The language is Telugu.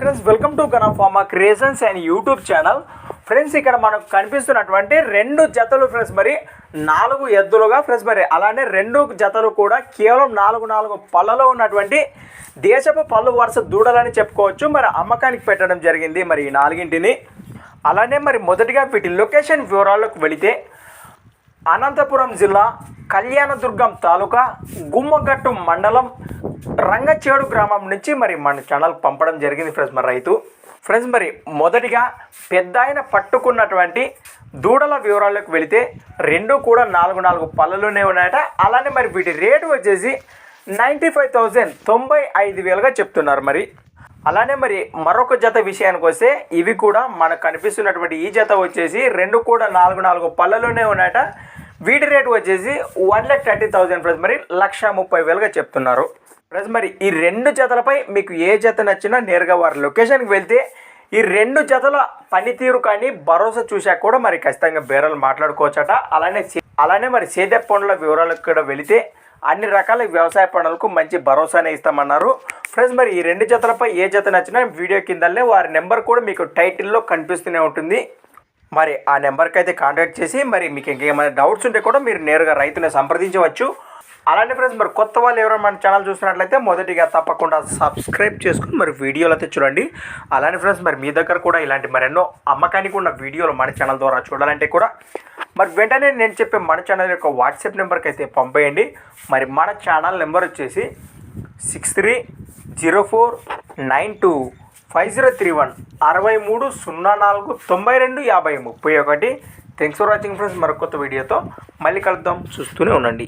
Friends welcome to గణఫార్మా creations and YouTube channel friends ఇక్కడ మనకు కనిపిస్తున్నటువంటి రెండు జతలు ఫ్రెండ్స్ మరి నాలుగు ఎద్దులుగా ఫ్రెండ్స్ మరి. అలానే రెండు జతలు కూడా కేవలం నాలుగు నాలుగు పళ్ళలో ఉన్నటువంటి దేశపు పళ్ళు వరుస దూడలని చెప్పుకోవచ్చు. మరి అమ్మకానికి పెట్టడం జరిగింది మరి ఈ నాలుగింటిని. అలానే మరి మొదటిగా వీటి లొకేషన్ వివరాల్లోకి వెళితే అనంతపురం జిల్లా కళ్యాణదుర్గం తాలూకా గుమ్మగట్టు మండలం రంగచేడు గ్రామం నుంచి మరి మన ఛానల్ పంపడం జరిగింది ఫ్రెండ్స్ మరి రైతు. ఫ్రెండ్స్ మరి మొదటిగా పెద్ద ఆయన పట్టుకున్నటువంటి దూడల వివరాలకు వెళితే రెండు కూడా నాలుగు నాలుగు పళ్ళలోనే ఉన్నాయట. అలానే మరి వీటి రేటు వచ్చేసి నైంటీ ఫైవ్ థౌజండ్ తొంభై ఐదు వేలుగా చెప్తున్నారు మరి. అలానే మరి మరొక జత విషయానికి వస్తే ఇవి కూడా మనకు కనిపిస్తున్నటువంటి ఈ జత వచ్చేసి రెండు కూడా నాలుగు నాలుగు పళ్ళలోనే ఉన్నాయట. వీటి రేటు వచ్చేసి one lakh thirty thousand plus మరి లక్ష ముప్పై వేలుగా చెప్తున్నారు. ప్లస్ మరి ఈ రెండు జతలపై మీకు ఏ జత నచ్చినా నేరుగా వారి లొకేషన్కి వెళ్తే ఈ రెండు జతల పనితీరు కానీ భరోసా చూశాక కూడా మరి ఖచ్చితంగా బేరాలు మాట్లాడుకోవచ్చట. అలానే అలానే మరి సేద్య పనుల వివరాలకు కూడా వెళితే అన్ని రకాల వ్యవసాయ పనులకు మంచి భరోసానే ఇస్తామన్నారు. ఫ్రెండ్స్ మరి ఈ రెండు జతలపై ఏ జత నచ్చినా వీడియో కిందనే వారి నెంబర్ కూడా మీకు టైటిల్లో కనిపిస్తూనే ఉంటుంది. మరి ఆ నెంబర్కి అయితే కాంటాక్ట్ చేసి మరి మీకు ఇంకేమైనా డౌట్స్ ఉంటే కూడా మీరు నేరుగా రైతుని సంప్రదించవచ్చు. అలానే ఫ్రెండ్స్ మరి కొత్త వాళ్ళు ఎవరైనా మన ఛానల్ చూసినట్లయితే మొదటిగా తప్పకుండా సబ్స్క్రైబ్ చేసుకుని మరి వీడియోలు అయితే చూడండి. అలానే ఫ్రెండ్స్ మరి మీ దగ్గర కూడా ఇలాంటి మరెన్నో అమ్మకానికి ఉన్న వీడియోలు మన ఛానల్ ద్వారా చూడాలంటే కూడా మరి వెంటనే నేను చెప్పే మన ఛానల్ యొక్క వాట్సాప్ నెంబర్కి అయితే పంపేయండి. మరి మన ఛానల్ నెంబర్ వచ్చేసి six three zero four nine two five zero three one అరవై మూడు సున్నా నాలుగు తొంభై రెండు యాభై ముప్పై ఒకటి. థ్యాంక్స్ ఫర్ వాచింగ్ ఫ్రెండ్స్ మరొక కొత్త వీడియోతో మళ్ళీ కలుద్దాం. చూస్తూనే ఉండండి.